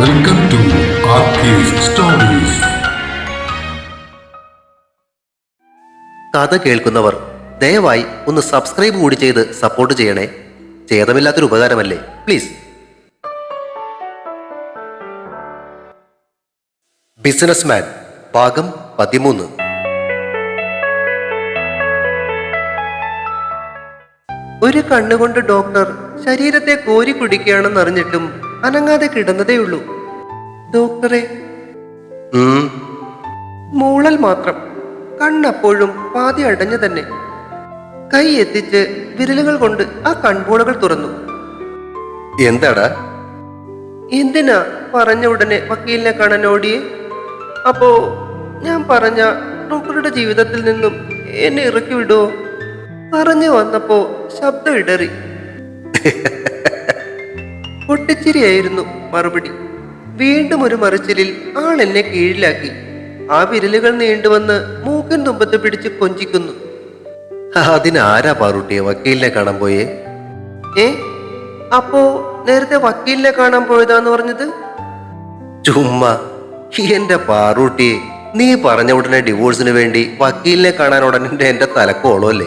Welcome to stories കഥ കേൾക്കുന്നവർ ദയവായി ഒന്ന് സബ്സ്ക്രൈബ് കൂടി ചെയ്ത് സപ്പോർട്ട് ചെയ്യണേ. ഛേദമില്ലാത്തൊരു ഉപകാരമല്ലേ? പ്ലീസ് ബിസിനസ്മാൻ ഭാഗം പതിമൂന്ന്. ഒരു കണ്ണുകൊണ്ട് ഡോക്ടർ ശരീരത്തെ കോരി കുടിക്കുകയാണെന്ന് അറിഞ്ഞിട്ടും അനങ്ങാതെ കിടന്നതേയുള്ളൂ. ഡോക്ടറെ മൂളൽ മാത്രം. കണ്ണപ്പോഴും പാതി അടഞ്ഞു തന്നെ. കൈ എത്തിച്ച് വിരലുകൾ കൊണ്ട് ആ കൺപോളകൾ തുറന്നു. എന്താടാ? എന്തിനാ പറഞ്ഞ ഉടനെ വക്കീലിനെ കാണാൻ ഓടിയെ? അപ്പോ ഞാൻ പറഞ്ഞ ഡോക്ടറുടെ ജീവിതത്തിൽ നിന്നും എന്നെ ഇറക്കി വിടുവോ? പറഞ്ഞു വന്നപ്പോ ശബ്ദം ഇടറി. പൊട്ടിച്ചിരിയായിരുന്നു മറുപടി. വീണ്ടും ഒരു മറിച്ചിലിൽ ആൾ എന്നെ കീഴിലാക്കി. ആ വിരലുകൾ നീണ്ടുവന്ന് മൂക്കിൻ തുമ്പത്ത് പിടിച്ച് കൊഞ്ചിക്കുന്നു. അതിനാരാ പാറൂട്ടിയെ വക്കീലിനെ കാണാൻ പോയേ? ഏ? അപ്പോ നേരത്തെ വക്കീലിനെ കാണാൻ പോയതാന്ന് പറഞ്ഞത്? ചുമ്മാ. എന്റെ പാറൂട്ടിയെ നീ പറഞ്ഞ ഉടനെ ഡിവോഴ്സിന് വേണ്ടി വക്കീലിനെ കാണാൻ ഉടനെ എന്റെ തലക്കോളല്ലേ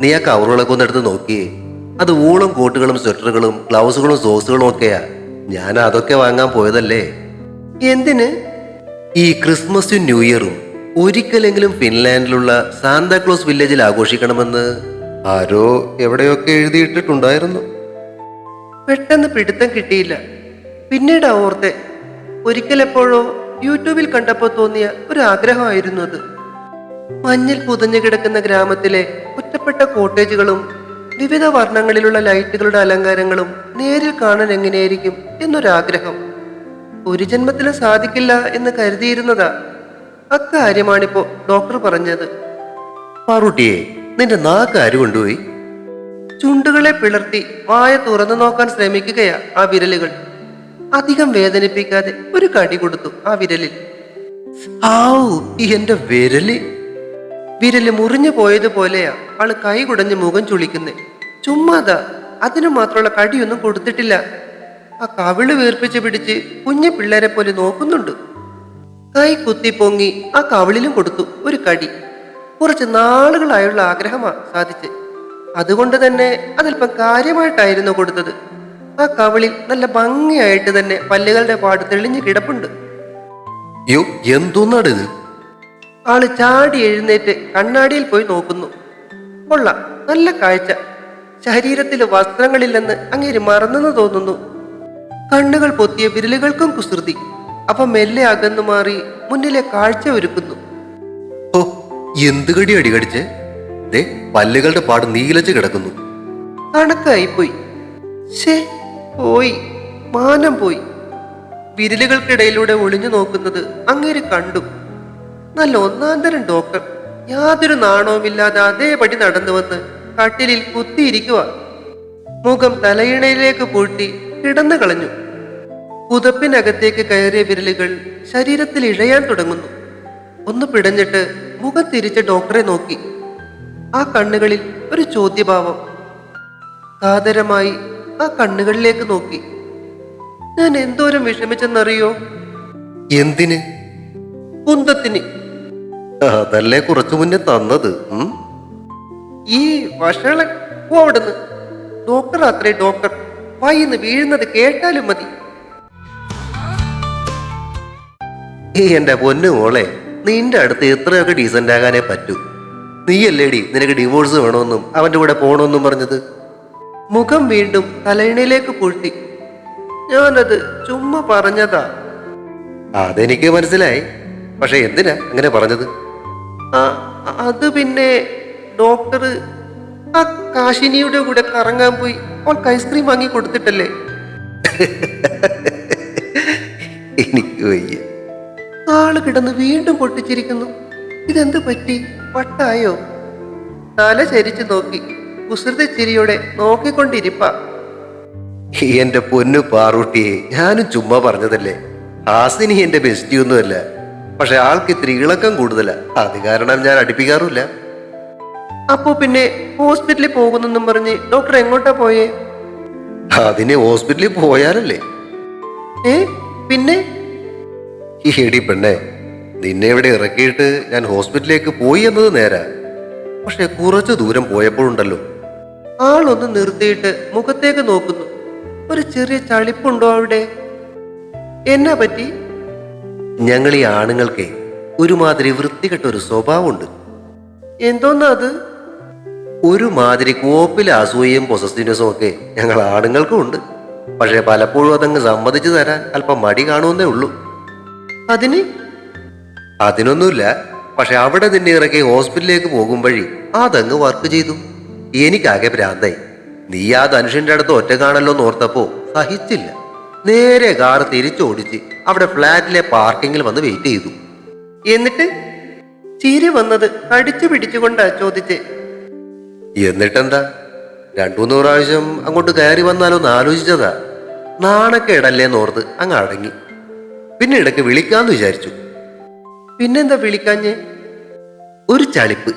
നീ ആ കവറുകളൊക്കെ ഒന്നെടുത്ത് നോക്കിയേ. അത് ഊളും കോട്ടുകളും സ്വെറ്ററുകളും ഗ്ലൗസുകളും സോക്സുകളും ഒക്കെയാ. ഞാൻ അതൊക്കെ വാങ്ങാൻ പോയതല്ലേ? എന്തിന്? ഈ ക്രിസ്മസും ന്യൂ ഇയറും ഒരിക്കലെങ്കിലും ഫിൻലാൻഡിലുള്ള സാന്താക്ലോസ് വില്ലേജിൽ ആഘോഷിക്കണമെന്ന് ആരോ എവിടെയൊക്കെ എഴുതിയിട്ടിട്ടുണ്ടായിരുന്നു. പെട്ടെന്ന് പിടുത്തം കിട്ടിയില്ല. പിന്നീട് ഓർത്തെ. ഒരിക്കലെപ്പോഴോ യൂട്യൂബിൽ കണ്ടപ്പോൾ തോന്നിയ ഒരു ആഗ്രഹമായിരുന്നു അത്. മഞ്ഞിൽ പുതഞ്ഞു കിടക്കുന്ന ഗ്രാമത്തിലെ ഒറ്റപ്പെട്ട കോട്ടേജുകളും വിവിധ വർണങ്ങളിലുള്ള ലൈറ്റുകളുടെ അലങ്കാരങ്ങളും നേരിൽ കാണാൻ എങ്ങനെയായിരിക്കും എന്നൊരാഗ്രഹം. ഒരു ജന്മത്തിലും സാധിക്കില്ല എന്ന് കരുതിയിരുന്നതാ അക്കാര്യമാണിപ്പോ ഡോക്ടർ പറഞ്ഞത്. പാറൂട്ടിയെ നിന്റെ നാക്ക് ആര് കൊണ്ടുപോയി? ചുണ്ടുകളെ പിളർത്തി വായ തുറന്നു നോക്കാൻ ശ്രമിക്കുകയാ ആ വിരലുകൾ. അധികം വേദനിപ്പിക്കാതെ ഒരു കടി കൊടുത്തു ആ വിരലിൽ. ആവൂ എന്റെ വിരൽ. വിരൽ മുറിഞ്ഞു പോയതുപോലെയാ ആൾ കൈ കുടഞ്ഞ് മുഖം ചുളിക്കുന്നേ. ചുമ്മാതാ അതിനു മാത്രമുള്ള കടിയൊന്നും കൊടുത്തിട്ടില്ല. ആ കവിൾ വീർപ്പിച്ച് പിടിച്ച് കുഞ്ഞു പിള്ളേരെ പോലെ നോക്കുന്നുണ്ട്. കൈ കുത്തി പൊങ്ങി ആ കവിളിലും കൊടുത്തു ഒരു കടി. കുറച്ച് നാളുകളായുള്ള ആഗ്രഹമാ സാധിച്ച്. അതുകൊണ്ട് തന്നെ അതല്പം കാര്യമായിട്ടായിരുന്നു കൊടുത്തത്. ആ കവിളിൽ നല്ല ഭംഗിയായിട്ട് തന്നെ പല്ലുകളുടെ പാട് തെളിഞ്ഞു കിടപ്പുണ്ട്. യോ എന്തോന്നാടിത്? ആൾ ചാടി എഴുന്നേറ്റ് കണ്ണാടിയിൽ പോയി നോക്കുന്നു. കൊള്ളാം നല്ല കാഴ്ച. ശരീരത്തിൽ വസ്ത്രങ്ങളില്ലെന്ന് അങ്ങേര് മറന്നെന്ന് തോന്നുന്നു. കണ്ണുകൾ പൊത്തിയ വിരലുകൾക്കും കുസൃതി. അവ മെല്ലെ അകന്നു മാറി മുന്നിലെ കാഴ്ച ഒരുക്കുന്നു. ഓ എന്ത് കടി അടികടിച്ച് ദേ പല്ലുകളുടെ പാട് നീലച്ച് കിടക്കുന്നു. കണക്കായിപ്പോയി. ശേ പോയി മാനം പോയി. വിരലുകൾക്കിടയിലൂടെ ഒളിഞ്ഞു നോക്കുന്നത് അങ്ങേര് കണ്ടു. നല്ല ഒന്നാം തരം ഡോക്ടർ യാതൊരു നാണവുമില്ലാതെ അതേപടി നടന്നു വന്ന് കട്ടിലിൽ കുത്തിയിരിക്കുക മുഖം തലയിണയിലേക്ക് പൂട്ടി കിടന്നു കളഞ്ഞു. പുതപ്പിനകത്തേക്ക് കയറിയ വിരലുകൾ ശരീരത്തിൽ ഇഴയാൻ തുടങ്ങുന്നു. ഒന്ന് പിടഞ്ഞിട്ട് മുഖം തിരിച്ച് ഡോക്ടറെ നോക്കി. ആ കണ്ണുകളിൽ ഒരു ചോദ്യഭാവം. കാതരമായി ആ കണ്ണുകളിലേക്ക് നോക്കി. ഞാൻ എന്തോരം വിഷമിച്ചെന്നറിയോ? എന്തിന്? കുന്തത്തിന്. അതല്ലേ കുറച്ചു മുന്നേ തന്നത് ഈ വഷള അവിടുന്ന്. ഡോക്ടർ അത്രേ ഡോക്ടർ വായിന്ന് വീഴുന്നത് കേട്ടാലും മതി. എന്റെ പൊന്നു മോളെ നിന്റെ അടുത്ത് എത്രയൊക്കെ ഡീസന്റ് ആകാനേ പറ്റൂ. നീയല്ലേടി നിനക്ക് ഡിവോഴ്സ് വേണമെന്നും അവന്റെ കൂടെ പോകണമെന്നും പറഞ്ഞത്? മുഖം വീണ്ടും തലയിണയിലേക്ക് പൂഴ്ത്തി. ഞാനത് ചുമ്മാ പറഞ്ഞതാ. അതെനിക്ക് മനസ്സിലായി. പക്ഷെ എന്തിനാ അങ്ങനെ പറഞ്ഞത്? അത് പിന്നെ ഡോക്ടർ ആ കാശിനിയുടെ കൂടെ കറങ്ങാൻ പോയി അവൾക്ക് ഐസ്ക്രീം വാങ്ങി കൊടുത്തിട്ടല്ലേ? എനിക്ക് വയ്യ. ആൾ കിടന്ന് വീണ്ടും പൊട്ടിച്ചിരിക്കുന്നു. ഇതെന്ത് പറ്റി? വട്ടായോ? തല ചരിച്ചു നോക്കി. കുസൃത ചിരിയോടെ നോക്കിക്കൊണ്ടിരിപ്പ. എന്റെ പൊന്നു പാറൂട്ടിയെ ഞാനും ചുമ്മാ പറഞ്ഞതല്ലേ? ഹാസിനി എന്റെ ബെസ്റ്റി ഒന്നുമല്ല. പക്ഷെ ആൾക്ക് ഇത്തിരി ഇളക്കം കൂടുതലാ. അത് കാരണം ഞാൻ അടുപ്പിക്കാറില്ല അപ്പോ പിന്നെ ഹോസ്പിറ്റലിൽ പോകുന്നെന്നും പറഞ്ഞ് ഡോക്ടർ എങ്ങോട്ടാ പോയേ? അതിന് ഹോസ്പിറ്റലിൽ പോയാലല്ലേ. ഏ? പിന്നെ? ഈ എടി പെണ്ണെ നിന്നെ ഇവിടെ ഇറക്കിയിട്ട് ഞാൻ ഹോസ്പിറ്റലിലേക്ക് പോയി എന്നത് നേരാ. പക്ഷെ കുറച്ചു ദൂരം പോയപ്പോഴുണ്ടല്ലോ. ആളൊന്ന് നിർത്തിയിട്ട് മുഖത്തേക്ക് നോക്കുന്നു. ഒരു ചെറിയ ചളിപ്പുണ്ടോ അവിടെ? എന്നാ പറ്റി? ഞങ്ങൾ ഈ ആണുങ്ങൾക്കേ ഒരുമാതിരി വൃത്തികെട്ട ഒരു സ്വഭാവമുണ്ട്. എന്തോന്നാ അത്? ഒരുമാതിരി കോപ്പിൽ അസൂയയും പൊസസ്റ്റിനസും ഒക്കെ ഞങ്ങൾ ആണുങ്ങൾക്കും ഉണ്ട്. പക്ഷെ പലപ്പോഴും അതങ്ങ് സമ്മതിച്ചു തരാൻ അല്പം മടി കാണുമെന്നേ ഉള്ളൂ. അതിന്? അതിനൊന്നുമില്ല. പക്ഷെ അവിടെ നിന്നെ ഇറക്കി ഹോസ്പിറ്റലിലേക്ക് പോകും വഴി അതങ്ങ് വർക്ക് ചെയ്തു. എനിക്കാകെ ഭ്രാന്തായി. നീ ആ ധനുഷിന്റെ അടുത്ത് ഒറ്റ കാണല്ലോ എന്ന് ഓർത്തപ്പോ സഹിച്ചില്ല. നേരെ കാർ തിരിച്ചോടിച്ച് അവിടെ ഫ്ലാറ്റിലെ പാർക്കിങ്ങിൽ വന്ന് വെയിറ്റ് ചെയ്തു. എന്നിട്ട് ചിരി വന്നത് കടിച്ചു പിടിച്ചുകൊണ്ടാ ചോദിച്ച്. എന്നിട്ടെന്താ? രണ്ടു മൂന്ന് പ്രാവശ്യം അങ്ങോട്ട് കയറി വന്നാലോന്ന് ആലോചിച്ചതാ. നാണക്കേടല്ലേന്ന് ഓർത്ത് അങ്ങ് അടങ്ങി. പിന്നെ ഇടയ്ക്ക് വിളിക്കാന്ന് വിചാരിച്ചു. പിന്നെന്താ വിളിക്കാഞ്ഞേ? ഒരു ചളിപ്പ്.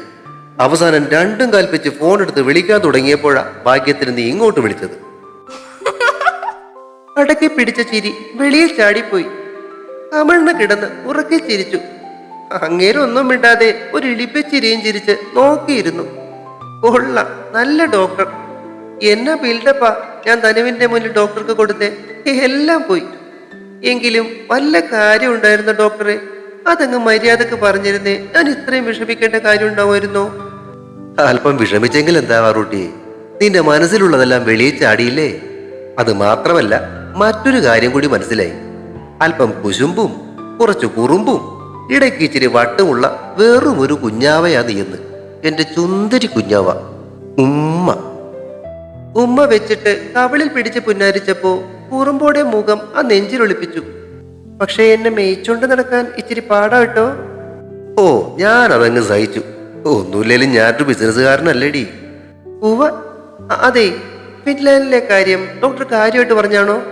അവസാനം രണ്ടും കൽപ്പിച്ച് ഫോൺ എടുത്ത് വിളിക്കാൻ തുടങ്ങിയപ്പോഴാ ഭാഗ്യത്തിന് നീ ഇങ്ങോട്ട് വിളിച്ചത്. അടക്കി പിടിച്ച ചിരി വെളിയിൽ ചാടിപ്പോയി. കമഴ്ന്ന് കിടന്ന് ഉറക്കി ചിരിച്ചു. അങ്ങേരൊന്നും മിണ്ടാതെ ഒരു ഇളിപ്പിച്ചിരിയും ചിരിച്ച് നോക്കിയിരുന്നു. കൊള്ള നല്ല ഡോക്ടർ. എന്നാ ബിൽഡപ്പാ ഞാൻ ധനുവിന്റെ മുന്നിൽ ഡോക്ടർക്ക് കൊടുത്തേ. എല്ലാം പോയി. എങ്കിലും വല്ല കാര്യം ഉണ്ടായിരുന്ന ഡോക്ടറെ? അതങ്ങ് മര്യാദയ്ക്ക് പറഞ്ഞിരുന്നേ. ഞാൻ ഇത്രയും വിഷമിക്കേണ്ട കാര്യം ഉണ്ടാവുമായിരുന്നോ? അല്പം വിഷമിച്ചെങ്കിൽ എന്താ വാറൂട്ടി നിന്റെ മനസ്സിലുള്ളതെല്ലാം വെളിയിൽ ചാടിയില്ലേ? അത് മാത്രമല്ല മറ്റൊരു കാര്യം കൂടി മനസ്സിലായി. അല്പം കുശുമ്പും കുറച്ച് കുറുമ്പും ഇടയ്ക്ക് ഇച്ചിരി വട്ടുമുള്ള വെറും ഒരു കുഞ്ഞാവയാ നീയെന്ന് എന്റെ ചുന്തരി കുഞ്ഞാവ. ഉമ്മ. ഉമ്മ വെച്ചിട്ട് കവളിൽ പിടിച്ച് പുന്നാരിച്ചപ്പോ കുറുമ്പോടെ മുഖം ആ നെഞ്ചിലൊളിപ്പിച്ചു പക്ഷേ എന്നെ മേയിച്ചോണ്ട് നടക്കാൻ ഇച്ചിരി പാടാ കേട്ടോ. ഓ ഞാൻ അതങ്ങ് സഹിച്ചു. ഒന്നുമില്ലേലും ഞാനൊരു ബിസിനസ്സുകാരനല്ലേടി ഉവ അതെ ഫിൻലാൻഡിലെ കാര്യം ഡോക്ടർ കാര്യമായിട്ട് പറഞ്ഞാണോ?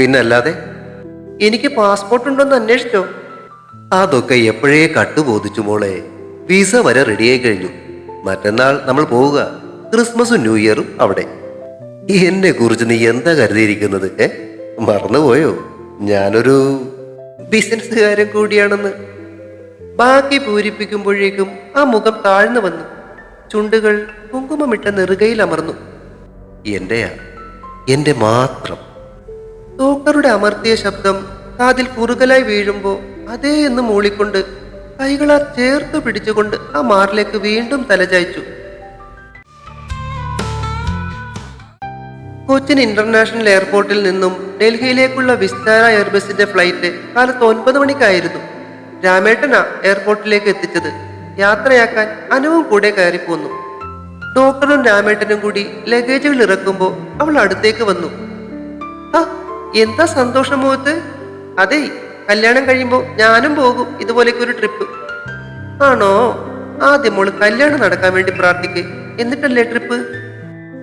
പിന്നല്ലാതെ? എനിക്ക് പാസ്പോർട്ട് ഉണ്ടോന്ന് അന്വേഷിച്ചോ? അതൊക്കെ എപ്പോഴേ കട്ടുബോധിച്ചു മോളെ. വിസ വരെ റെഡിയായി കഴിഞ്ഞു. മറ്റന്നാൾ നമ്മൾ പോവുക. ക്രിസ്മസും ന്യൂ ഇയറും അവിടെ. എന്നെ കുറിച്ച് നീ എന്താ കരുതിയിരിക്കുന്നത് ഏ? മറന്നുപോയോ? ഞാനൊരു ബിസിനസ്സുകാരൻ കൂടിയാണെന്ന്. ബാക്കി പൂരിപ്പിക്കുമ്പോഴേക്കും ആ മുഖം താഴ്ന്നു വന്നു. ചുണ്ടുകൾ കുങ്കുമമിട്ട നെറുകയിൽ അമർന്നു. എന്റെയാ? എന്റെ മാത്രം. തോക്കറുടെ അമർത്തിയ ശബ്ദം കാതിൽ കുറുകലായി വീഴുമ്പോൾ അതേ എന്ന് മൂളിക്കൊണ്ട് കൈകളാ ചേർത്ത് പിടിച്ചുകൊണ്ട് ആ മാറിലേക്ക് വീണ്ടും തലചായ്ച്ചു കൊച്ചിൻ ഇന്റർനാഷണൽ എയർപോർട്ടിൽ നിന്നും ഡൽഹിയിലേക്കുള്ള വിസ്താര എയർബസിന്റെ ഫ്ലൈറ്റ് കാലത്ത് ഒൻപത് മണിക്കായിരുന്നു. രാമേട്ടനാ എയർപോർട്ടിലേക്ക് എത്തിച്ചത്. യാത്രയാക്കാൻ അനുവും കൂടെ കയറിപ്പോന്നു. ഡോക്ടറും രാമേട്ടനും കൂടി ലഗേജുകൾ ഇറക്കുമ്പോൾ അവൾ അടുത്തേക്ക് വന്നു. ആ എന്താ സന്തോഷം മുഖത്ത്? അതെ കല്യാണം കഴിയുമ്പോൾ ഞാനും പോകും ഇതുപോലേക്ക് ഒരു ട്രിപ്പ് ആണോ? ആദ്യം മോൾ കല്യാണം നടക്കാൻ വേണ്ടി പ്രാർത്ഥിക്ക്. എന്നിട്ടല്ലേ ട്രിപ്പ്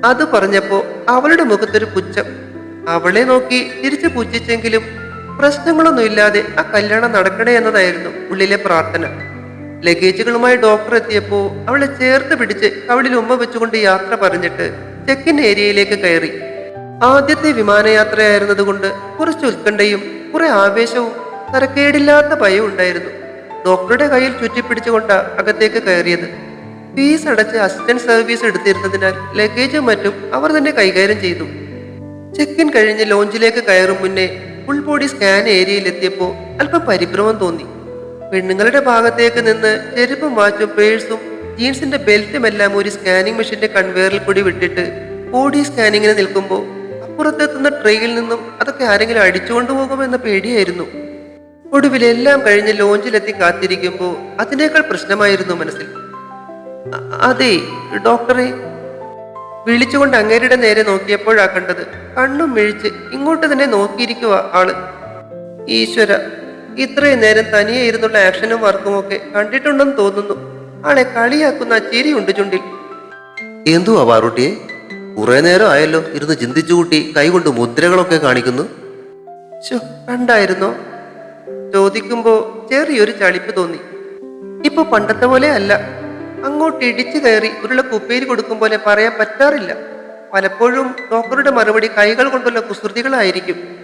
അത് പറഞ്ഞപ്പോ അവളുടെ മുഖത്തൊരു പുച്ഛം. അവളെ നോക്കി തിരിച്ചു പുച്ഛിച്ചെങ്കിലും പ്രശ്നങ്ങളൊന്നുമില്ലാതെ ആ കല്യാണം നടക്കണേ എന്നതായിരുന്നു ഉള്ളിലെ പ്രാർത്ഥന. ലഗേജുകളുമായി ഡോക്ടർ എത്തിയപ്പോ അവളെ ചേർത്ത് പിടിച്ച് അവളിൽ ഉമ്മ വെച്ചുകൊണ്ട് യാത്ര പറഞ്ഞിട്ട് ചെക്കിൻ ഏരിയയിലേക്ക് കയറി. ആദ്യത്തെ വിമാനയാത്രയായിരുന്നതുകൊണ്ട് കുറച്ച് ഉത്കണ്ഠയും കുറെ ആവേശവും തരക്കേടില്ലാത്ത ഭയവും ഉണ്ടായിരുന്നു. ഡോക്ടറുടെ കയ്യിൽ ചുറ്റിപ്പിടിച്ചുകൊണ്ടാ അകത്തേക്ക് കയറിയത്. ഫീസ് അടച്ച് അസിസ്റ്റന്റ് സർവീസ് എടുത്തിരുന്നതിനാൽ ലഗേജും മറ്റും അവർ തന്നെ കൈകാര്യം ചെയ്തു. ചെക്കിൻ കഴിഞ്ഞ് ലോഞ്ചിലേക്ക് കയറും മുന്നേ ഫുൾ ബോഡി സ്കാൻ ഏരിയയിൽ എത്തിയപ്പോൾ അല്പം പരിഭ്രമം തോന്നി. പെണ്ണുങ്ങളുടെ ഭാഗത്തേക്ക് നിന്ന് ചെരുപ്പും വാച്ചും പേഴ്സും ജീൻസിന്റെ ബെൽറ്റും എല്ലാം ഒരു സ്കാനിങ് മെഷീന്റെ കൺവെയറിൽ കൂടി വിട്ടിട്ട് ബോഡി സ്കാനിങ്ങിന് നിൽക്കുമ്പോൾ അപ്പുറത്തെത്തുന്ന ട്രെയിൽ നിന്നും അതൊക്കെ ആരെങ്കിലും അടിച്ചുകൊണ്ടു പോകുമെന്ന പേടിയായിരുന്നു. ഒടുവിൽ എല്ലാം കഴിഞ്ഞ് ലോഞ്ചിലെത്തി കാത്തിരിക്കുമ്പോൾ അതിനേക്കാൾ പ്രശ്നമായിരുന്നു മനസ്സിൽ. അതെ ഡോക്ടറെ. വിളിച്ചുകൊണ്ട് അങ്ങേരുടെ നേരെ നോക്കിയപ്പോഴാ കണ്ടത് കണ്ണും മിഴിച്ച് ഇങ്ങോട്ട് തന്നെ നോക്കിയിരിക്കുക ആൾ. ഈശ്വര ഇത്രയും നേരം തനിയെ ഇരുന്നുള്ള ആക്ഷനും വർക്കും ഒക്കെ കണ്ടിട്ടുണ്ടെന്ന് തോന്നുന്നു. ആളെ കളിയാക്കുന്ന ചിരിയുണ്ട് ചുണ്ടിൽ. എന്തുവാ പാറൂട്ടിയെ കുറെ നേരം ആയല്ലോ ഇരുന്ന് ചിന്തിച്ചു കൂട്ടി കൈകൊണ്ട് മുദ്രകളൊക്കെ കാണിക്കുന്നു. കണ്ടായിരുന്നോ? ചോദിക്കുമ്പോ ചെറിയൊരു ചളിപ്പ് തോന്നി. ഇപ്പൊ പണ്ടത്തെ പോലെ അല്ല. അങ്ങോട്ട് ഇടിച്ചു കയറി ഉരുള കുപ്പേരി കൊടുക്കും പോലെ പറയാൻ പറ്റാറില്ല. പലപ്പോഴും ഡോക്ടറുടെ മറുപടി കൈകൾ കൊണ്ടുള്ള കുസൃതികളായിരിക്കും.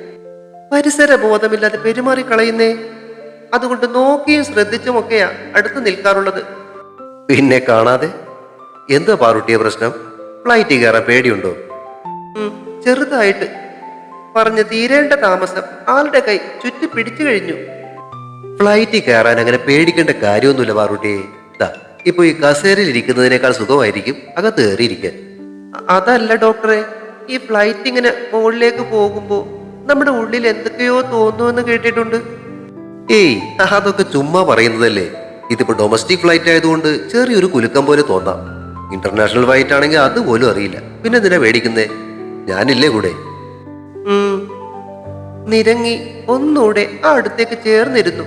പരിസര ബോധമില്ലാതെ പെരുമാറി കളയുന്നേ. അതുകൊണ്ട് നോക്കിയും ശ്രദ്ധിച്ചുമൊക്കെയാ അടുത്ത് നിൽക്കാറുള്ളത്. പിന്നെ കാണാതെ? എന്താ പാറുട്ടിയ പ്രശ്നം? ഫ്ലൈറ്റ് കയറാൻ പേടിയുണ്ടോ? ചെറുതായിട്ട്. പറഞ്ഞ് തീരേണ്ട താമസം ആളുടെ കൈ ചുറ്റി പിടിച്ചു കഴിഞ്ഞു. ഫ്ലൈറ്റിൽ കയറാൻ അങ്ങനെ പേടിക്കേണ്ട കാര്യമൊന്നുമില്ല പാറുട്ടിയെ. ഇപ്പൊ ഈ കസേരയിൽ ഇരിക്കുന്നതിനേക്കാൾ സുഖമായിരിക്കും. അകത്ത് കയറിയിരിക്കാൻ. അതല്ല ഡോക്ടറെ. ഈ ഫ്ലൈറ്റ് ഇങ്ങനെ മുകളിലേക്ക് പോകുമ്പോ നമ്മുടെ ഉള്ളിൽ എന്തൊക്കെയോ തോന്നുമെന്ന് കേട്ടിട്ടുണ്ട്. ഏയ് അതൊക്കെ ചുമ്മാ പറയുന്നതല്ലേ. ഇതിപ്പോ ഡൊമസ്റ്റിക് ഫ്ലൈറ്റ് ആയതുകൊണ്ട് ചെറിയൊരു കുലുക്കം പോലെ തോന്നാം. ഇന്റർനാഷണൽ ഫ്ലൈറ്റ് ആണെങ്കിൽ അതുപോലും അറിയില്ല. പിന്നെ എന്തിനാ പേടിക്കുന്നേ? ഞാനില്ലേ കൂടെ. നിരങ്ങി ഒന്നുകൂടെ ആ അടുത്തേക്ക് ചേർന്നിരുന്നു.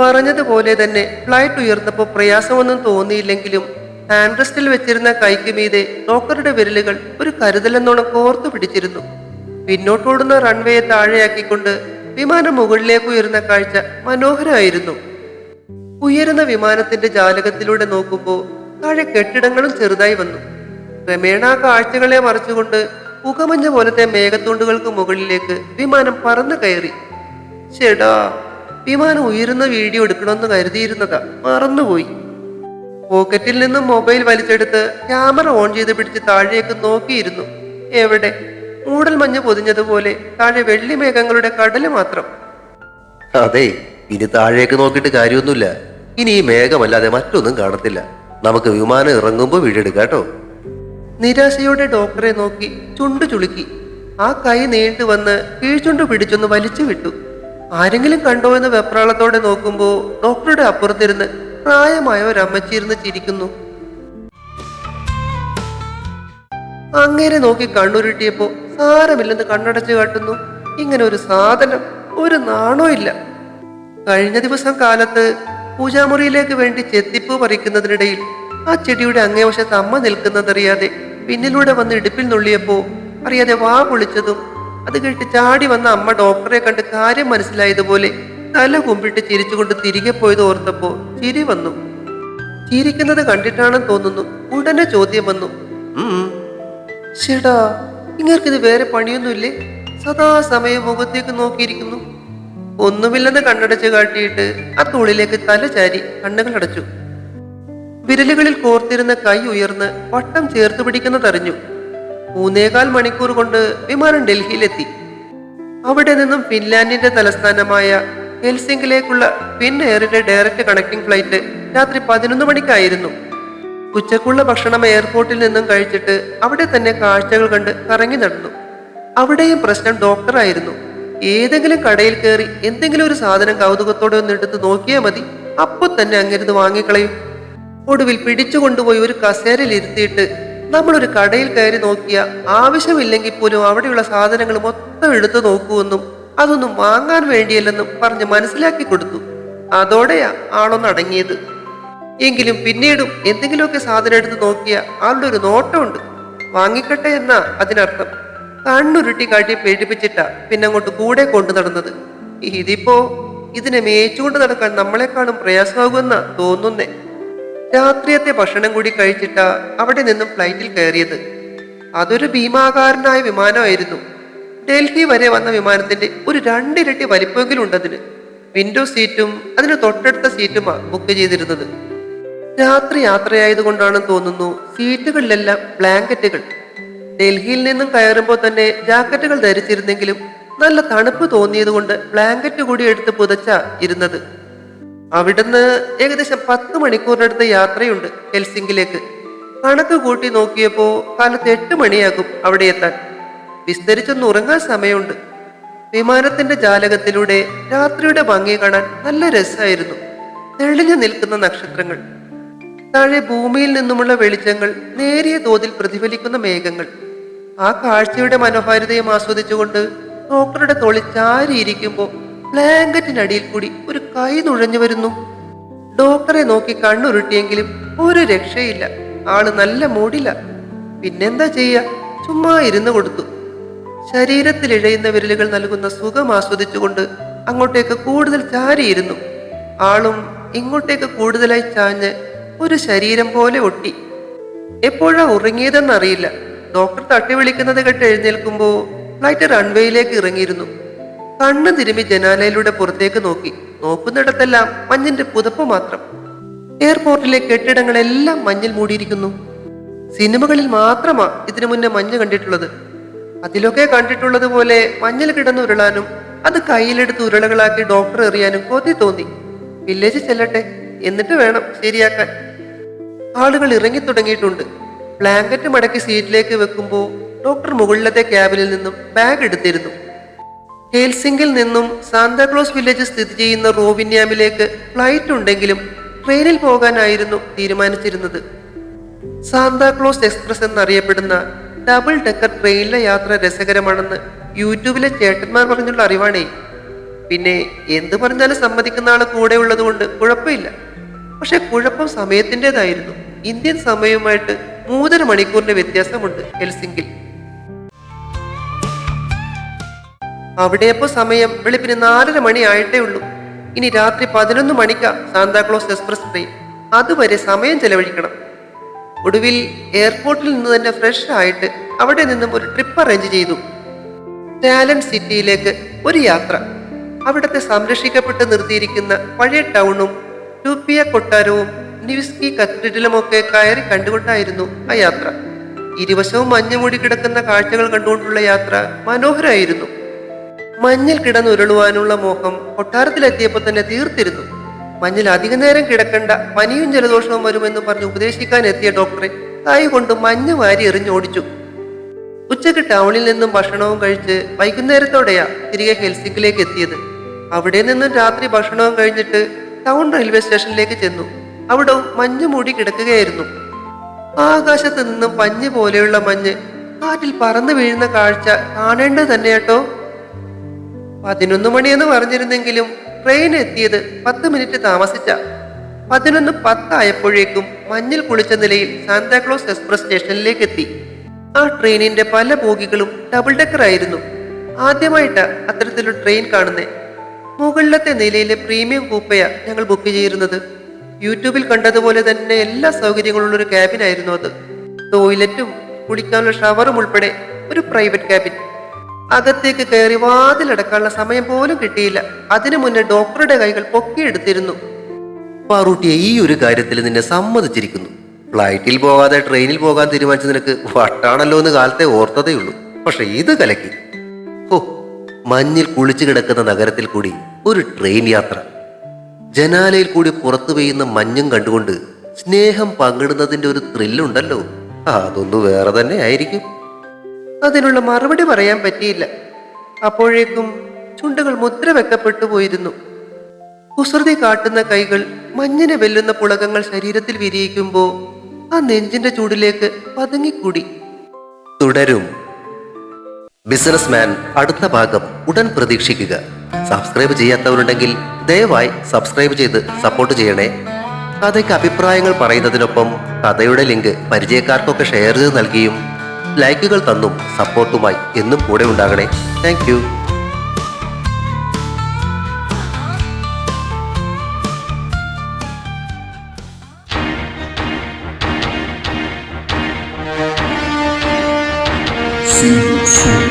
പറഞ്ഞതുപോലെ തന്നെ ഫ്ലൈറ്റ് ഉയർന്നപ്പോൾ പ്രയാസമൊന്നും തോന്നിയില്ലെങ്കിലും ഹാൻഡ്രസ്റ്റിൽ വെച്ചിരുന്ന കൈക്ക് മീതെ ഡോക്ടറുടെ വിരലുകൾ ഒരു കരുതലെന്നോണം കോർത്തു പിടിച്ചിരുന്നു. പിന്നോട്ടോടുന്ന റൺവേയെ താഴെയാക്കിക്കൊണ്ട് വിമാനം മുകളിലേക്ക് ഉയരുന്ന കാഴ്ച മനോഹരമായിരുന്നു. ഉയരുന്ന വിമാനത്തിന്റെ ജാലകത്തിലൂടെ നോക്കുമ്പോൾ താഴെ കെട്ടിടങ്ങളും ചെറുതായി വന്നു. ക്രമേണ ആ കാഴ്ചകളെ മറച്ചുകൊണ്ട് പുകമഞ്ഞ പോലത്തെ മേഘത്തുണ്ടുകൾക്ക് മുകളിലേക്ക് വിമാനം പറന്നു കയറി. ചേടാ വിമാനം ഉയരുന്ന വീഡിയോ എടുക്കണമെന്ന് കരുതിയിരുന്നതാ. മറന്നുപോയി. പോക്കറ്റിൽ നിന്നും മൊബൈൽ വലിച്ചെടുത്ത് ക്യാമറ ഓൺ ചെയ്ത് പിടിച്ച് താഴേക്ക് നോക്കിയിരുന്നു. എവിടെ? മൂടൽ മഞ്ഞ് പൊതിഞ്ഞതുപോലെ താഴെ വെള്ളി മേഘങ്ങളുടെ കടൽ മാത്രം. അതെ ഇനി താഴേക്ക് നോക്കിയിട്ട് കാര്യമൊന്നുമില്ല. ഇനി ഈ മേഘമല്ലാതെ മറ്റൊന്നും കാണത്തില്ല. നമുക്ക് വിമാനം ഇറങ്ങുമ്പോൾ വീടെടുക്കാം കേട്ടോ. നിരാശയോടെ ഡോക്ടറെ നോക്കി ചുണ്ടു ചുളുക്കി. ആ കൈ നീണ്ടു വന്ന് കീഴ്ചുണ്ട് പിടിച്ചൊന്ന് വലിച്ചു വിട്ടു. ആരെങ്കിലും കണ്ടോ എന്ന് വെപ്രാളത്തോടെ നോക്കുമ്പോൾ ഡോക്ടറുടെ അപ്പുറത്തിരുന്ന് പ്രായമായ ഒരമ്മച്ചിരുന്ന് ചിരിക്കുന്നു. അങ്ങേരെ നോക്കി കണ്ണുരുട്ടിയപ്പോ സാരമില്ലെന്ന് കണ്ണടച്ചു കാട്ടുന്നു. ഇങ്ങനെ ഒരു സാധനം ഒരു നാണോ ഇല്ല. കഴിഞ്ഞ ദിവസം കാലത്ത് പൂജാമുറിയിലേക്ക് വേണ്ടി ചെത്തിപ്പൂ പറിക്കുന്നതിനിടയിൽ ആ ചെടിയുടെ അങ്ങേവശത്ത് അമ്മ നിൽക്കുന്നതറിയാതെ പിന്നിലൂടെ വന്ന് ഇടുപ്പിൽ നുള്ളിയപ്പോ അറിയാതെ വാ പൊളിച്ചതും അത് കേട്ട് ചാടി വന്ന അമ്മ ഡോക്ടറെ കണ്ട് കാര്യം മനസ്സിലായതുപോലെ തല കുമ്പിട്ട് ചിരിച്ചുകൊണ്ട് തിരികെ പോയത് ഓർത്തപ്പോ ചിരി വന്നു. ചിരിക്കുന്നത് കണ്ടിട്ടാണെന്ന് തോന്നുന്നു. ഉടനെ ചോദ്യം വന്നു. "ഉം, ശ്ശെടാ ഇങ്ങർക്കിത് വേറെ പണിയൊന്നുമില്ലേ? സദാസമയം മുഖത്തേക്ക് നോക്കിയിരിക്കുന്നു. ഒന്നുമില്ലെന്ന് കണ്ണടച്ച് കാട്ടിയിട്ട് ആ തുള്ളിലേക്ക് തല ചാരി കണ്ണുകൾ അടച്ചു. വിരലുകളിൽ കോർത്തിരുന്ന കൈ ഉയർന്ന് വട്ടം ചേർത്ത് പിടിക്കുന്നതറിഞ്ഞു. മൂന്നേകാൽ മണിക്കൂർ കൊണ്ട് വിമാനം ഡൽഹിയിലെത്തി. അവിടെ നിന്നും ഫിൻലാൻഡിന്റെ തലസ്ഥാനമായ ഹെൽസിംഗിലേക്കുള്ള ഫിൻ എയറിന്റെ ഡയറക്റ്റ് കണക്ടിംഗ് ഫ്ലൈറ്റ് രാത്രി പതിനൊന്ന് മണിക്കായിരുന്നു. ഉച്ചക്കുള്ള ഭക്ഷണം എയർപോർട്ടിൽ നിന്നും കഴിച്ചിട്ട് അവിടെ തന്നെ കാഴ്ചകൾ കണ്ട് കറങ്ങി നടന്നു. അവിടെയും പ്രശ്നം ഡോക്ടറായിരുന്നു ഏതെങ്കിലും കടയിൽ കയറി എന്തെങ്കിലും ഒരു സാധനം കൗതുകത്തോടെ ഒന്ന് എടുത്ത് നോക്കിയാൽ മതി. അപ്പൊ തന്നെ അങ്ങിരുന്ന് വാങ്ങിക്കളയും. ഒടുവിൽ പിടിച്ചു കൊണ്ടുപോയി ഒരു കസേരയിൽ ഇരുത്തിയിട്ട് ഒരു കടയിൽ കയറി നോക്കിയ ആവശ്യമില്ലെങ്കിൽ പോലും അവിടെയുള്ള സാധനങ്ങൾ മൊത്തം എടുത്തു നോക്കുമെന്നും അതൊന്നും വാങ്ങാൻ വേണ്ടിയല്ലെന്നും പറഞ്ഞ് മനസ്സിലാക്കി കൊടുത്തു. അതോടെയാ ആളൊന്ന് അടങ്ങിയത്. എങ്കിലും പിന്നീടും എന്തെങ്കിലുമൊക്കെ സാധനം എടുത്ത് നോക്കിയ ആളുടെ ഒരു നോട്ടമുണ്ട്. വാങ്ങിക്കട്ടെ എന്നാ അതിനർത്ഥം. കണ്ണുരുട്ടി കാട്ടി പേടിപ്പിച്ചിട്ടാ പിന്നെ അങ്ങോട്ട് കൂടെ കൊണ്ടു നടന്നത്. ഇതിപ്പോ ഇതിനെ മേച്ചുകൊണ്ട് നടക്കാൻ നമ്മളെക്കാളും പ്രയാസമാകുമെന്ന തോന്നുന്നേ. രാത്രിയത്തെ ഭക്ഷണം കൂടി കഴിച്ചിട്ടാ അവിടെ നിന്നും ഫ്ലൈറ്റിൽ കയറിയത്. അതൊരു ഭീമാകാരനായ വിമാനമായിരുന്നു. ഡൽഹി വരെ വന്ന വിമാനത്തിന്റെ ഒരു രണ്ടിരട്ടി വലിപ്പമെങ്കിലും ഉണ്ടതിന്. വിൻഡോ സീറ്റും അതിന് തൊട്ടടുത്ത സീറ്റുമാണ് ബുക്ക് ചെയ്തിരുന്നത്. രാത്രി യാത്രയായതുകൊണ്ടാണെന്ന് തോന്നുന്നു സീറ്റുകളിലെല്ലാം ബ്ലാങ്കറ്റുകൾ. ഡൽഹിയിൽ നിന്നും കയറുമ്പോൾ തന്നെ ജാക്കറ്റുകൾ ധരിച്ചിരുന്നെങ്കിലും നല്ല തണുപ്പ് തോന്നിയതുകൊണ്ട് ബ്ലാങ്കറ്റ് കൂടി എടുത്ത് പുതച്ച ഇരുന്നത്. അവിടുന്ന് ഏകദേശം പത്ത് മണിക്കൂറിനടുത്ത് യാത്രയുണ്ട് ഹെൽസിംഗിലേക്ക്. കണക്ക് കൂട്ടി നോക്കിയപ്പോ കാലത്ത് എട്ട് മണിയാകും അവിടെ എത്താൻ. വിസ്തരിച്ചൊന്ന് ഉറങ്ങാൻ സമയമുണ്ട്. വിമാനത്തിന്റെ ജാലകത്തിലൂടെ രാത്രിയുടെ ഭംഗി കാണാൻ നല്ല രസമായിരുന്നു. തെളിഞ്ഞു നിൽക്കുന്ന നക്ഷത്രങ്ങൾ. താഴെ ഭൂമിയിൽ നിന്നുമുള്ള വെളിച്ചങ്ങൾ നേരിയ തോതിൽ പ്രതിഫലിക്കുന്ന മേഘങ്ങൾ. ആ കാഴ്ചയുടെ മനോഹാരിതയും ആസ്വദിച്ചുകൊണ്ട് ഡോക്ടറുടെ തോളിൽ ചാരിയിരിക്കുമ്പോൾ ബ്ലാങ്കറ്റിനടിയിൽ കൂടി ഒരു കൈ നുഴഞ്ഞു വരുന്നു. ഡോക്ടറെ നോക്കി കണ്ണുരുട്ടിയെങ്കിലും ഒരു രക്ഷയില്ല. ആൾ നല്ല മൂടില്ല. പിന്നെന്താ ചെയ്യ? ചുമ്മാ ഇരുന്ന് കൊടുത്തു. ശരീരത്തിൽ ഇഴയുന്ന വിരലുകൾ നൽകുന്ന സുഖം ആസ്വദിച്ചുകൊണ്ട് അങ്ങോട്ടേക്ക് കൂടുതൽ ചാരിയിരുന്നു. ആളും ഇങ്ങോട്ടേക്ക് കൂടുതലായി ചാഞ്ഞ് ഒരു ശരീരം പോലെ ഒട്ടി. എപ്പോഴാ ഉറങ്ങിയതെന്നറിയില്ല. ഡോക്ടർ തട്ടി വിളിക്കുന്നത് കേട്ട് എഴുന്നേൽക്കുമ്പോൾ ഫ്ലൈറ്റ് റൺവേയിലേക്ക് ഇറങ്ങിയിരുന്നു. കണ്ണു തിരുമി ജനാലയിലൂടെ പുറത്തേക്ക് നോക്കി. നോക്കുന്നിടത്തെല്ലാം മഞ്ഞിന്റെ പുതപ്പ് മാത്രം. എയർപോർട്ടിലെ കെട്ടിടങ്ങളെല്ലാം മഞ്ഞിൽ മൂടിയിരിക്കുന്നു. സിനിമകളിൽ മാത്രമാ ഇതിനു മുന്നേ മഞ്ഞ് കണ്ടിട്ടുള്ളത്. അതിലൊക്കെ കണ്ടിട്ടുള്ളത് പോലെ മഞ്ഞിൽ കിടന്ന് ഉരുളാനും അത് കയ്യിലെടുത്ത് ഉരുളകളാക്കി ഡോക്ടർ എറിയാനും കൊതി തോന്നി. വില്ലേജ് ചെല്ലട്ടെ. എന്നിട്ട് വേണം ശരിയാക്കാൻ. ആളുകൾ ഇറങ്ങി തുടങ്ങിയിട്ടുണ്ട് ബ്ലാങ്കറ്റ് മടക്കി സീറ്റിലേക്ക് വെക്കുമ്പോൾ ഡോക്ടർ മുകളിലത്തെ ക്യാബിനിൽ നിന്നും ബാഗ് എടുത്തിരുന്നു. ഹേൽസിംഗിൽ നിന്നും സാന്താക്ലോസ് വില്ലേജ് സ്ഥിതി ചെയ്യുന്ന റോവിന്യാമിലേക്ക് ഫ്ലൈറ്റ് ഉണ്ടെങ്കിലും ട്രെയിനിൽ പോകാനായിരുന്നു തീരുമാനിച്ചിരുന്നത്. സാന്താക്ലോസ് എക്സ്പ്രസ് എന്നറിയപ്പെടുന്ന ഡബിൾ ഡെക്കർ ട്രെയിനിലെ യാത്ര രസകരമാണെന്ന് യൂട്യൂബിലെ ചേട്ടന്മാർ പറഞ്ഞുള്ള അറിവാണേ. പിന്നെ എന്ത് പറഞ്ഞാലും സമ്മതിക്കുന്ന ആൾ കൂടെ ഉള്ളതുകൊണ്ട് കുഴപ്പമില്ല. പക്ഷെ കുഴപ്പം സമയത്തിന്റെതായിരുന്നു. ഇന്ത്യൻ സമയവുമായിട്ട് മൂന്നര മണിക്കൂറിന്റെ വ്യത്യാസമുണ്ട് ഹെൽസിംഗിൽ അവിടെയപ്പോ സമയം വെളുപ്പിന് നാലര മണി ആയിട്ടേ ഉള്ളൂ. ഇനി രാത്രി പതിനൊന്ന് മണിക്കാ സാന്താക്ലോസ് എക്സ്പ്രസ് ട്രെയിൻ. അതുവരെ സമയം ചെലവഴിക്കണം. ഒടുവിൽ എയർപോർട്ടിൽ നിന്ന് തന്നെ ഫ്രഷ് ആയിട്ട് അവിടെ നിന്നും ഒരു ട്രിപ്പ് അറേഞ്ച് ചെയ്തു. ടാലൻ സിറ്റിയിലേക്ക് ഒരു യാത്ര. അവിടുത്തെ സംരക്ഷിക്കപ്പെട്ട് നിർത്തിയിരിക്കുന്ന പഴയ ടൗണും ടൂപ്പിയ കൊട്ടാരവും നിവിസ്കി കത്തീഡ്രലുമൊക്കെ കയറി കണ്ടുകൊണ്ടായിരുന്നു ആ യാത്ര. ഇരുവശവും മഞ്ഞ് മൂടി കിടക്കുന്ന കാഴ്ചകൾ കണ്ടുകൊണ്ടുള്ള യാത്ര മനോഹരമായിരുന്നു മഞ്ഞിൽ കിടന്നുരുളുവാനുള്ള മോഹം കൊട്ടാരത്തിലെത്തിയപ്പോൾ തന്നെ തീർത്തിരുന്നു. മഞ്ഞിൽ അധിക നേരം കിടക്കണ്ട പനിയും ജലദോഷവും വരുമെന്ന് പറഞ്ഞ് ഉപദേശിക്കാൻ എത്തിയ ഡോക്ടറെ കൈ കൊണ്ട് മഞ്ഞ് വാരി എറിഞ്ഞോടിച്ചു ഉച്ചയ്ക്ക് ടൗണിൽ നിന്നും ഭക്ഷണവും കഴിച്ച് വൈകുന്നേരത്തോടെയാ തിരികെ ഹെൽസിക്കിലേക്ക് എത്തിയത്. അവിടെ നിന്നും രാത്രി ഭക്ഷണവും കഴിഞ്ഞിട്ട് ടൗൺ റെയിൽവേ സ്റ്റേഷനിലേക്ക് ചെന്നു. അവിടെ മഞ്ഞ് മൂടി കിടക്കുകയായിരുന്നു. ആകാശത്ത് നിന്നും പഞ്ഞ് പോലെയുള്ള മഞ്ഞ് കാറ്റിൽ പറന്നു വീഴുന്ന കാഴ്ച കാണേണ്ടത് തന്നെ കേട്ടോ പതിനൊന്ന് മണിയെന്ന് പറഞ്ഞിരുന്നെങ്കിലും ട്രെയിൻ എത്തിയത് പത്ത് മിനിറ്റ് താമസിച്ച. പതിനൊന്ന് പത്തായപ്പോഴേക്കും മഞ്ഞിൽ കുളിച്ച നിലയിൽ സാന്താക്ലോസ് എക്സ്പ്രസ് സ്റ്റേഷനിലേക്ക് എത്തി. ആ ട്രെയിനിന്റെ പല ബോഗികളും ഡബിൾ ഡെക്കർ ആയിരുന്നു. ആദ്യമായിട്ടാ അത്തരത്തിലൊരു ട്രെയിൻ കാണുന്നേ. മുകളിലത്തെ നിലയിലെ പ്രീമിയം കൂപ്പയാ ഞങ്ങൾ ബുക്ക് ചെയ്തിരുന്നത്. യൂട്യൂബിൽ കണ്ടതുപോലെ തന്നെ എല്ലാ സൗകര്യങ്ങളുള്ള ഒരു ക്യാബിനായിരുന്നു അത്. ടോയ്ലറ്റും കുളിക്കാനുള്ള ഷവറും ഉൾപ്പെടെ ഒരു പ്രൈവറ്റ് ക്യാബിൻ അകത്തേക്ക് കയറി വാതിലടക്കാനുള്ള സമയം പോലും കിട്ടിയില്ല. അതിനു മുന്നേ ഡോക്ടറുടെ കൈകൾ പൊക്കിയെടുത്തിരുന്നു പാറൂട്ടിയെ ഈ ഒരു കാര്യത്തിൽ നിന്നെ സമ്മതിച്ചിരിക്കുന്നു. ഫ്ലൈറ്റിൽ പോകാതെ ട്രെയിനിൽ പോകാൻ തീരുമാനിച്ച നിനക്ക് വട്ടാണല്ലോ എന്ന് കാലത്തെ ഓർത്തതേ ഉള്ളൂ. പക്ഷെ ഇത് കലക്കി. ഓ മഞ്ഞിൽ കുളിച്ചു കിടക്കുന്ന നഗരത്തിൽ കൂടി ഒരു ട്രെയിൻ യാത്ര. ജനാലയിൽ കൂടി പുറത്തു പെയ്യുന്ന മഞ്ഞും കണ്ടുകൊണ്ട് സ്നേഹം പങ്കിടുന്നതിന്റെ ഒരു ത്രില്ലുണ്ടല്ലോ. അതൊന്നു വേറെ തന്നെ ആയിരിക്കും. അതിനുള്ള മറുപടി പറയാൻ പറ്റിയില്ല. അപ്പോഴേക്കും ചുണ്ടുകൾ മുദ്ര വെക്കപ്പെട്ടു പോയിരുന്നു. കുസൃതി കാട്ടുന്ന കൈകൾ മഞ്ഞിനെ വെല്ലുന്ന പുളകങ്ങൾ ശരീരത്തിൽ വിരിയിക്കുമ്പോ ആ നെഞ്ചിന്റെ ചൂടിലേക്ക് പതുങ്ങിക്കൂടി. തുടരും. ബിസിനസ്മാൻ അടുത്ത ഭാഗം ഉടൻ പ്രതീക്ഷിക്കുക. സബ്സ്ക്രൈബ് ചെയ്യാത്തവരുണ്ടെങ്കിൽ ദയവായി സബ്സ്ക്രൈബ് ചെയ്ത് സപ്പോർട്ട് ചെയ്യണേ. കഥയ്ക്ക് അഭിപ്രായങ്ങൾ പറയുന്നതിനൊപ്പം കഥയുടെ ലിങ്ക് പരിചയക്കാർക്കൊക്കെ ഷെയർ ചെയ്ത് നൽകിയും ലൈക്കുകൾ തന്നും സപ്പോർട്ടുമായി എന്നും കൂടെ ഉണ്ടാകണേ. Thank See you soon.